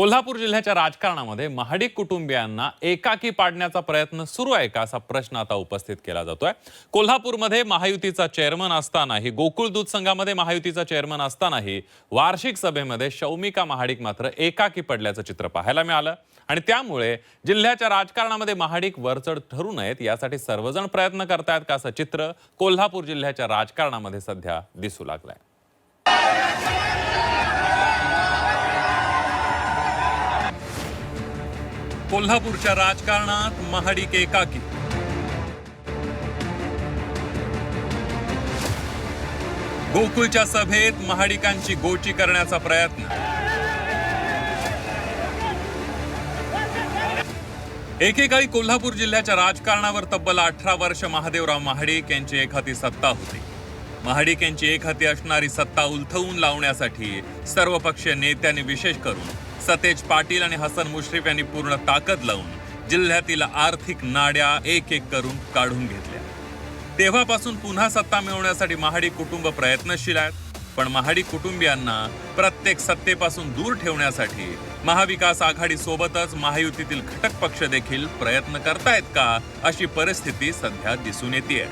कोल्हापूर जिल्ह्याच्या राजकारणामध्ये महाडिक कुटुंबियांना एकाकी पाडण्याचा प्रयत्न सुरू आहे का असा प्रश्न आता उपस्थित केला जातोय. कोल्हापूरमध्ये महायुतीचा चेअरमन असतानाही गोकुळ दूध संघामध्ये महायुतीचा चेअरमन असतानाही वार्षिक सभेमध्ये शौमिका महाडिक मात्र एकाकी पडल्याचं चित्र पाहायला मिळालं. आणि त्यामुळे जिल्ह्याच्या राजकारणामध्ये महाडिक वरचढ ठरू नयेत यासाठी सर्वजण प्रयत्न करतायत का असं चित्र कोल्हापूर जिल्ह्याच्या राजकारणामध्ये सध्या दिसू लागलंय. कोल्हापूरच्या राजकारणात महाडिक एकाकी. गोकुळच्या सभेत महाडिकांची गोची करण्याचा प्रयत्न. एकेकाळी कोल्हापूर जिल्ह्याच्या राजकारणावर तब्बल अठरा वर्ष महादेवराव महाडिक यांची एकहाती सत्ता होती. महाडिक यांची एकहाती असणारी सत्ता उलथवून लावण्यासाठी सर्वपक्षीय नेत्यांनी विशेष करून सतेज पाटील आणि हसन मुश्रीफ यांनी पूर्ण ताकद लावून जिल्ह्यातील आर्थिक नाड्या एक एक करून काढून घेतल्या. तेव्हापासून पुन्हा सत्ता मिळवण्यासाठी महाडी कुटुंब प्रयत्नशील आहेत पण महाडी कुटुंबियांना प्रत्येक सत्तेपासून दूर ठेवण्यासाठी महाविकास आघाडी सोबतच महायुतीतील घटक पक्ष देखील प्रयत्न करतायत का अशी परिस्थिती सध्या दिसून येते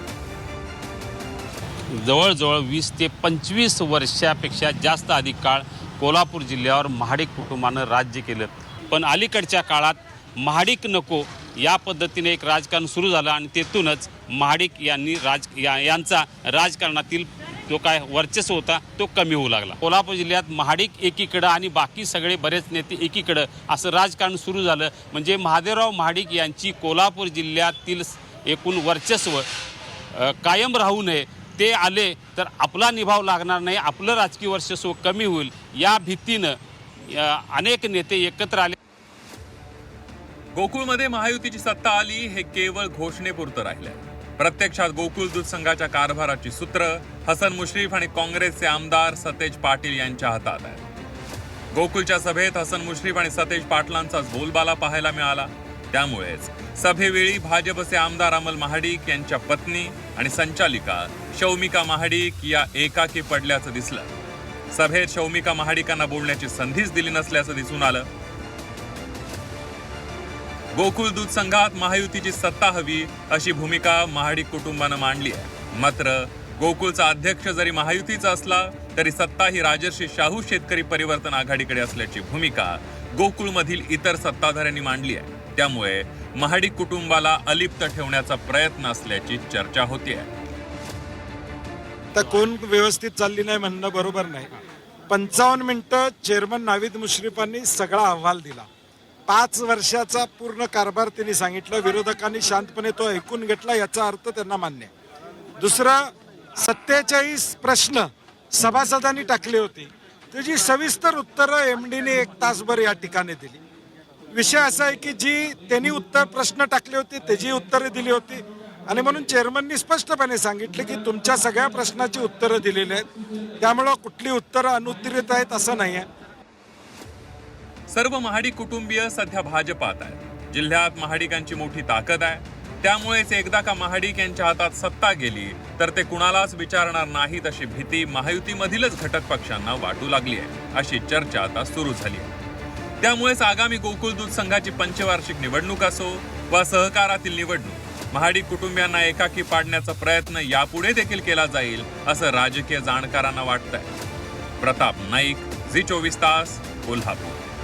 जवळजवळ वीस ते पंचवीस वर्षापेक्षा जास्त अधिक काळ कोल्हापूर जिल्ह्यावर महाडिक कुटुंबानं राज्य केलं. पण अलीकडच्या काळात महाडिक नको या पद्धतीने एक राजकारण सुरू झालं आणि तेथूनच महाडिक यांनी राज या यांचा राजकारणातील जो काय वर्चस्व होता तो कमी होऊ लागला. कोल्हापूर जिल्ह्यात महाडिक एकीकडं आणि बाकी सगळे बरेच नेते एकीकडं असं राजकारण सुरू झालं. म्हणजे महादेवराव महाडिक यांची कोल्हापूर जिल्ह्यातील एकूण वर्चस्व कायम राहू नये ते आले तर आपला निभाव लागणार नाही आपलं राजकीय वर्चस्व कमी होईल. या भीतीनं अनेक नेते एकत्र आले. गोकुळमध्ये महायुतीची सत्ता आली हे केवळ घोषणेपुरतं राहिलंय. प्रत्यक्षात गोकुळ दूध संघाच्या कारभाराची सूत्र हसन मुश्रीफ आणि काँग्रेसचे आमदार सतेज पाटील यांच्या हातात आहे. गोकुळच्या सभेत हसन मुश्रीफ आणि सतेज पाटलांचाच बोलबाला पाहायला मिळाला. त्यामुळेच सभेवेळी भाजपचे आमदार अमल महाडिक यांच्या पत्नी आणि संचालिका शौमिका महाडिक या एकाकी पडल्याचं दिसलं. सभेत शौमिका महाडिकांना बोलण्याची संधीच दिली नसल्याचं दिसून आलं. गोकुळ दूध संघात महायुतीची सत्ता हवी अशी भूमिका महाडिक कुटुंबानं मांडली आहे. मात्र गोकुळचा अध्यक्ष जरी महायुतीचा असला तरी सत्ता ही राजर्षी शाहू शेतकरी परिवर्तन आघाडीकडे असल्याची भूमिका गोकुळमधील इतर सत्ताधाऱ्यांनी मांडली आहे. त्यामुळे महाडिक कुटुंबाला अलिप्त ठेवण्याचा प्रयत्न असल्याची चर्चा होतीये. तर कोण व्यवस्थित चालली नाही म्हणणं बरोबर नाही. पंचावन्न मिनिटं चेअरमन नावीद मुश्रीफांनी सगळा अहवाल दिला. पाच वर्षाचा पूर्ण कारभार त्यांनी सांगितलं. विरोधकांनी शांतपणे तो ऐकून घेतला याचा अर्थ त्यांना मान्य आहे. दुसरं सत्तेचाळीस प्रश्न सभासदांनी टाकले होते. त्याची सविस्तर उत्तरं एम डीने एक तासभर या ठिकाणी दिली. विषय असा आहे की जी त्यांनी उत्तर प्रश्न टाकले होते त्याची उत्तरं दिली होती. आणि म्हणून चेअरमननी स्पष्टपणे सांगितले की तुमच्या सगळ्या प्रश्नाची उत्तरं दिलेली आहेत. त्यामुळं कुठली उत्तरं अनुत्तरित आहेत असं नाही आहे सर्व महाडिक कुटुंबीय सध्या भाजपात आहेत. जिल्ह्यात महाडिकांची मोठी ताकद आहे. त्यामुळेच एकदा का महाडिक यांच्या हातात सत्ता गेली तर ते कुणालाच विचारणार नाहीत अशी भीती महायुतीमधीलच घटक पक्षांना वाटू लागली आहे. अशी चर्चा आता सुरू झाली आहे. त्यामुळेच आगामी गोकुळ दूध संघाची पंचवार्षिक निवडणूक असो वा सहकारातील निवडणूक महाडिक कुटुंबियांना एकाकी पाडण्याचा प्रयत्न यापुढे देखील केला जाईल असं राजकीय जाणकारांना वाटतंय. प्रताप नाईक झी चोवीस तास कोल्हापूर.